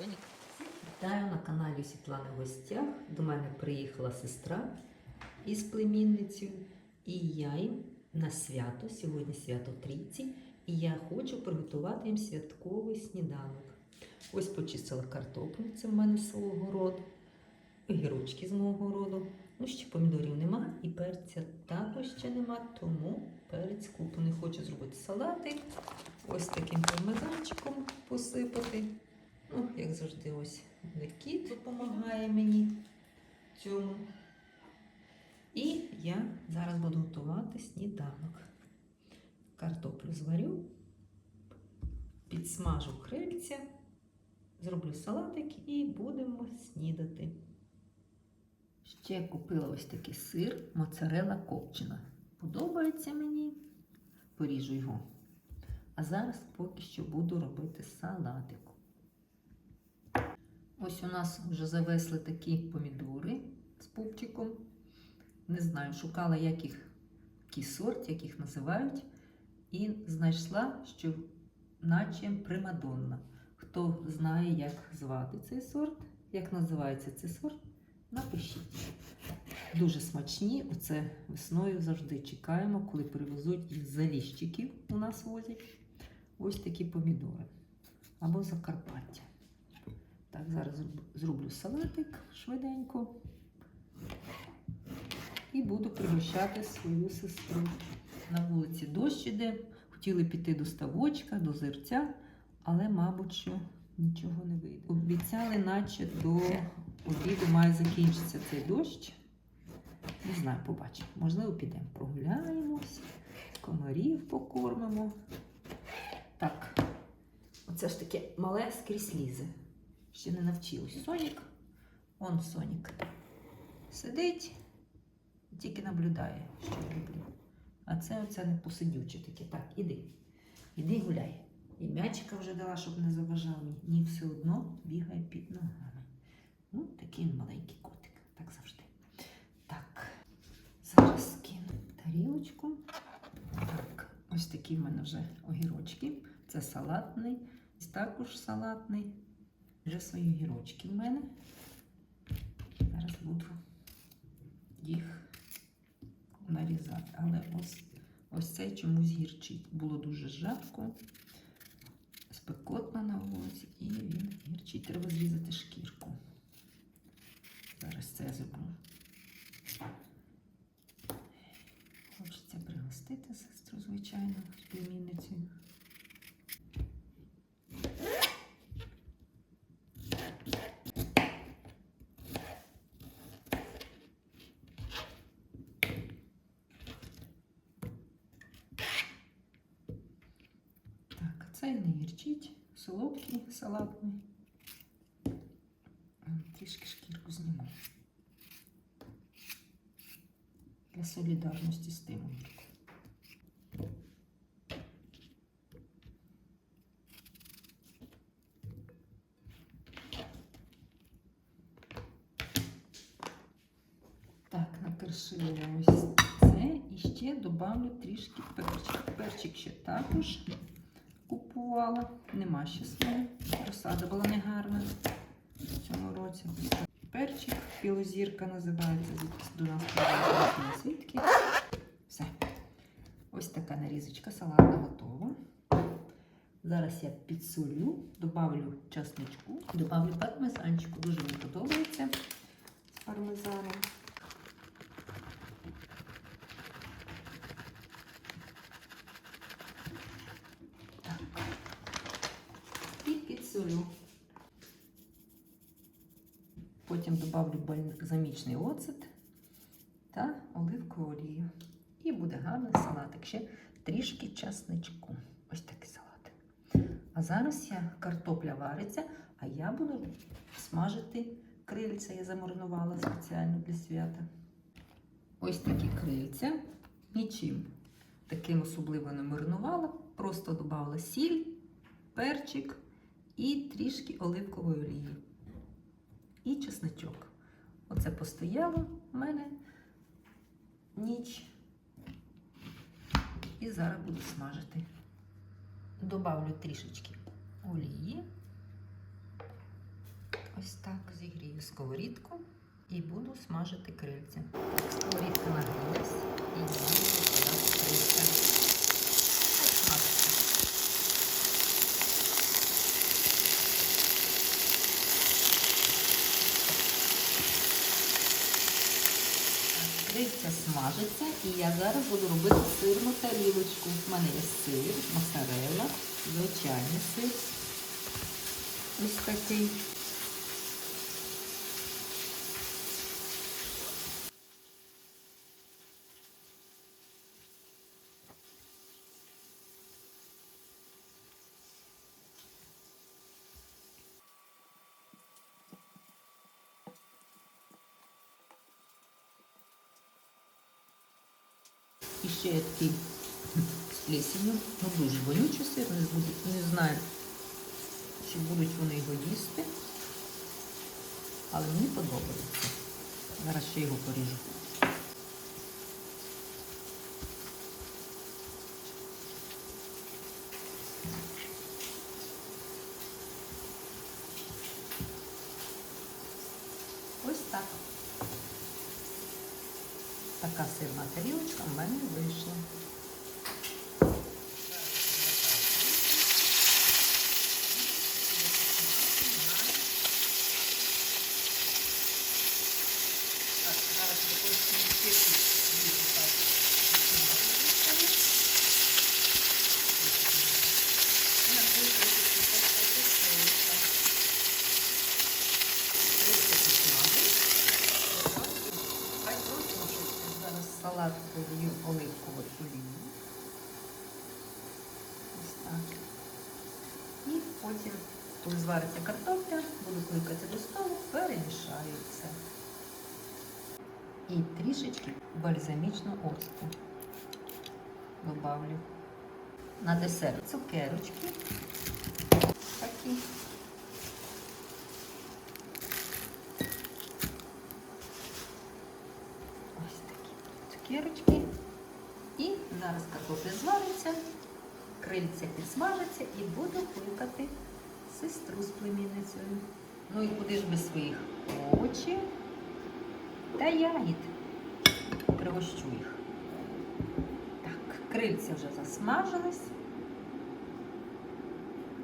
Сонік. Вітаю на каналі Світлани гостях. До мене приїхала сестра із племінницею. І я їм на свято, сьогодні свято Трійці, і я хочу приготувати їм святковий сніданок. Ось почистила картоплю, це в мене свого городу, огірочки з мого городу. Ну, ще помідорів нема і перця також ще нема, тому перець куплений. Хочу зробити салати. Ось таким пармезанчиком посипати. Як завжди, ось кіт допомагає мені цьому. І я зараз буду готувати сніданок. Картоплю зварю, підсмажу крильця, зроблю салатик і будемо снідати. Ще купила ось такий сир, моцарела копчена. Подобається мені, поріжу його. А зараз поки що буду робити салатик. Ось у нас вже завесли такі помідори з пупчиком. Не знаю, шукала, як їх, який сорт, як їх називають, і знайшла, що наче примадонна. Хто знає, як звати цей сорт, як називається цей сорт, напишіть. Дуже смачні. Оце весною завжди чекаємо, коли привезуть із заліщиків у нас возять. Ось такі помідори. Або Закарпаття. Так, зараз зроблю салатик швиденько. І буду пригощати свою сестру. На вулиці дощ іде. Хотіли піти до ставочка, до зерця, але, мабуть, що нічого не вийде. Обіцяли, наче до обіду має закінчитися цей дощ. Не знаю, побачимо. Можливо, підемо прогуляємось, комарів покормимо. Так, оце ж таке мале скрізь лізе. Ще не навчилась. Сонік, он Сонік. Сидить і тільки наблюдає, що я роблю. А це оце не посидюче таке. Так, іди. Іди гуляй. І м'ячика вже дала, щоб не заважав мені. Ні, все одно бігає під ногами. Ну, такий він маленький котик, так завжди. Так, зараз кину тарілочку. Так, ось такі в мене вже огірочки. Це салатний, ось також салатний. Вже свої гірочки в мене. Зараз буду їх нарізати. Але ось ось цей чомусь гірчить. Було дуже жарко, спекотно на вулиці, і він гірчить. Треба зрізати шкірку. Зараз це зроблю. Хочеться пригостити сестру, звичайно, з племінницею. Так, а цей не гірчить, солодкий, салатний. Трішки шкірку зніму. Для солідарності з тим. Так, накришила ось це і ще додавлю трішки перчик. Перчик ще також купувала. Нема ще свого. Розсада була негарна в цьому році. Перчик, білозірка називається. звідки До нас свідки. Все. Ось така нарізочка салатна готова. Зараз я підсолю, добавлю часничку, добавлю пармезанчику. Дуже мені подобається з пармезаном. Так. І підсолю. Потім додавлю бальзамічний оцет та оливкову олію. І буде гарний салатик. Ще трішки часничку. Ось такий салат. А зараз я картопля вариться, а я буду смажити крильця. Я замаринувала спеціально для свята. Ось такі крильця. Нічим таким особливо не маринувала. Просто додавала сіль, перчик і трішки оливкової олії. І чесночок. Оце постояло в мене ніч. І зараз буду смажити. Добавлю трішечки олії. Ось так зігрію сковорідку і буду смажити крильця. Сковорідка нагрілась і буду крильця. Хай смажиться. Так, смажиться і я зараз буду робити сирну тарілочку. У мене є сир, моцарелла, звичайний сир. Ось такий. І ще є такий з плесенью. Ну дуже вонючий сир, не, буду- не знаю, чи будуть вони його їсти. Але мені подобається. Зараз ще його поріжу. Ось так. Така сирна тарілочка в мене вийшла. Так, зараз використаємо киску світу так. І на цій кришечці покришечка. Кришка підсмажить. Хай просмажиться. Зараз салат полью оливковою. Ось так. І потім, коли звариться картопля, буду кликати до столу, перемішаю це. І трішечки бальзамічну оцту добавлю. На десерт цукерочки. Такі. Ось такі цукерочки. Картопля звариться, крильця підсмажиться і буду кликати сестру з племінницею. Ну і куди ж без своїх овочів та ягід. Пригощу їх. Так, крильця вже засмажились.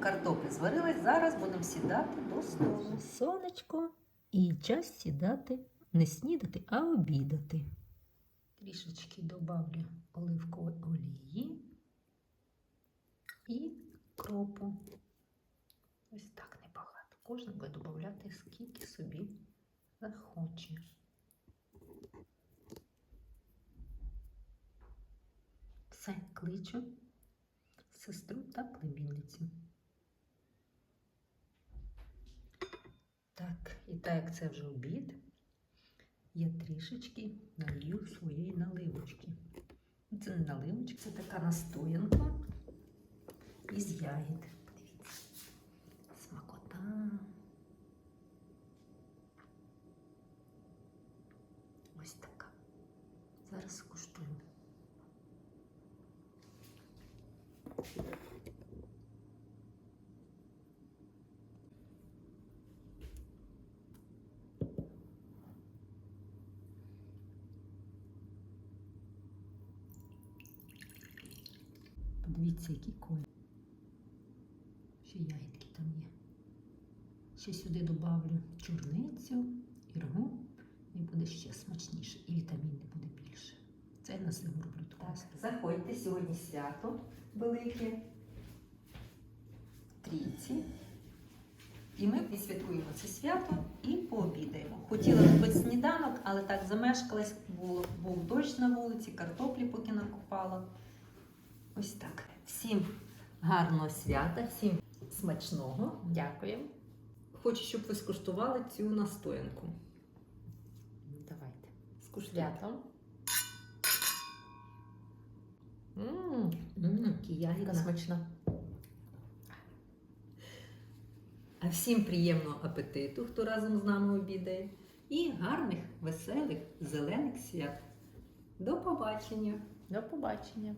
Картопля зварилась, зараз будемо сідати до столу. Сонечко і час сідати, не снідати, а обідати. Трішечки добавлю оливкової олії і кропу. Ось так небагато. Кожен буде додати скільки собі захоче. Все, кличу сестру та племінницю. Так, і так як це вже обід, я трішечки налью своєї наливочка, це така настоянка із ягід. Подивіться, смакота. Ось така. Зараз скуштую. Подивіться, які колі. Ще ягідки там є. Ще сюди додавлю чорницю, іргу, і буде ще смачніше, і вітамінів буде більше. Це я на зиму роблю таку. Заходьте сьогодні свято велике трійці. І ми відсвяткуємо це свято і пообідаємо. Хотіла робити сніданок, але так замешкалась, було, був дощ на вулиці, картоплі поки накопала. Ось так. Всім гарного свята, всім смачного. Дякуємо. Хочу, щоб ви скуштували цю настоянку. Давайте. Скуштуйте. Ягідна. Смачна. А всім приємного апетиту, хто разом з нами обідає. І гарних, веселих, зелених свят. До побачення! До побачення.